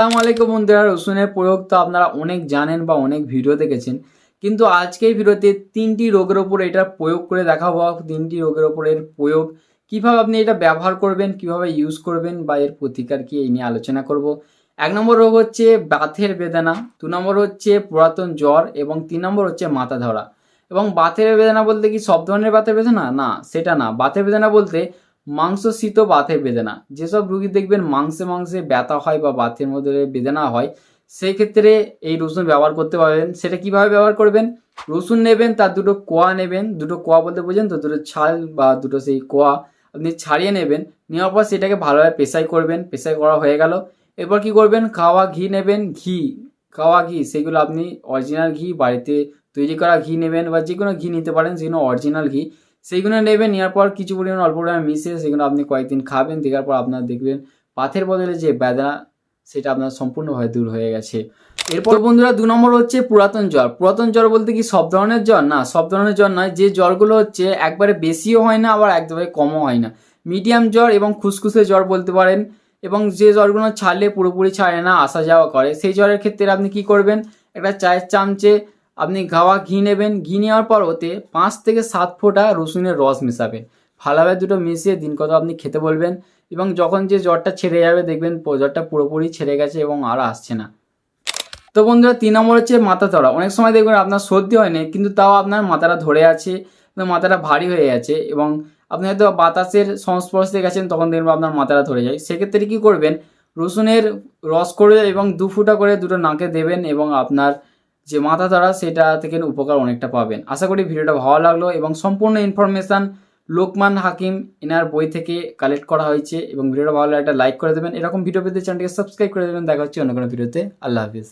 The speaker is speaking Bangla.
আসসালামু আলাইকুম বন্ধুরা, রসুনের প্রয়োগ তো আপনারা অনেক জানেন বা অনেক ভিডিও দেখেছেন, কিন্তু আজকে এই ভিডিওতে তিনটি রোগের ওপর এটা প্রয়োগ করে দেখাবো। তিনটি রোগের ওপর এর প্রয়োগ, কীভাবে আপনি এটা ব্যবহার করবেন, কীভাবে ইউজ করবেন বা এর প্রতিকার কি এই নিয়ে আলোচনা করব। এক নম্বর রোগ হচ্ছে বাথের বেদনা, দু নম্বর হচ্ছে পুরাতন জ্বর এবং তিন নম্বর হচ্ছে মাথা ধরা। এবং বাথের বেদনা বলতে কি সব ধরনের বাতের বেদনা? না, সেটা না। বাতের বেদনা বলতে মাংসশীত বাতের বেদনা যেসব রুগী দেখবেন মাংসে মাংসে ব্যথা হয় বা বাতের মধ্যে বেদনা হয়, সেই ক্ষেত্রে এই রসুন ব্যবহার করতে পারবেন। সেটা কীভাবে ব্যবহার করবেন? রসুন নেবেন, তার দুটো কোয়া নেবেন। দুটো কোয়া বলতে বোঝেন তো, দুটো ছাল বা দুটো সেই কোয়া আপনি ছাড়িয়ে নেবেন। নেওয়ার পর সেটাকে ভালোভাবে পেশাই করবেন। পেশাই করা হয়ে গেল। এরপর কি করবেন? খাওয়া ঘি নেবেন, ঘি। খাওয়া ঘি, সেগুলো আপনি অরিজিনাল ঘি, বাড়িতে তৈরি করা ঘি নেবেন বা যে কোনো ঘি নিতে পারেন সেগুলো অরিজিনাল ঘি। সেইগুলো নেবেন, নেওয়ার পর কিছু পরিমাণ অল্প পরিমাণ মিশিয়ে সেগুলো আপনি কয়েকদিন খাবেন, দেখার পর আপনার দেখবেন পাথের বদলে যে বেদনা, সেটা আপনার সম্পূর্ণভাবে দূর হয়ে গেছে। এরপর বন্ধুরা, দু নম্বর হচ্ছে পুরাতন জ্বর। পুরাতন জ্বর বলতে কি সব ধরনের জ্বর? না, সব ধরনের জ্বর নয়। যে জ্বরগুলো হচ্ছে একবারে বেশিও হয় না, আবার একবারে কমও হয় না। মিডিয়াম জ্বর এবং খুসখুসে জ্বর বলতে পারেন এবং যে জ্বরগুলো ছাড়লে পুরোপুরি ছাড়ে না, আসা যাওয়া করে, সেই জ্বরের ক্ষেত্রে আপনি কি করবেন? একটা চায়ের চামচে আপনি গাওয়া ঘি নেবেন, ঘি নেওয়ার পর ওতে পাঁচ থেকে সাত ফোঁটা রসুনের রস মেশাবেন ভালোভাবে দুটো মিশিয়ে দিন কত আপনি খেতে বলবেন এবং যখন যে জ্বরটা ছেড়ে যাবে দেখবেন জ্বরটা পুরোপুরি ছেড়ে গেছে এবং আর আসছে না। তো বন্ধুরা, তিন নম্বর হচ্ছে মাথা ধরা অনেক সময় দেখবেন আপনার সর্দি হয়নি কিন্তু তাও আপনার মাথাটা ধরে আছে মাথাটা ভারী হয়ে আছে এবং আপনি হয়তো বাতাসের সংস্পর্শে গেছেন, তখন দেখবেন আপনার মাথাটা ধরে যায়। সেক্ষেত্রে কি করবেন? রসুনের রস করে এবং দু ফুটা করে দুটো নাকে দেবেন এবং আপনার যে মাথা তারা সেটা থেকে উপকার অনেকটা পাবেন। আশা করি ভিডিওটা ভালো লাগল এবং সম্পূর্ণ ইনফরমেশান লোকমান হাকিম এনার বই থেকে কালেক্ট করা হয়েছে এবং ভিডিওটা ভালো লাগলে একটা লাইক করে দেবেন। এরকম ভিডিও পেতে চ্যানেলটিকে সাবস্ক্রাইব করে দেবেন। দেখা হচ্ছে অন্য কোনো ভিডিওতে আল্লাহ হাফিজ।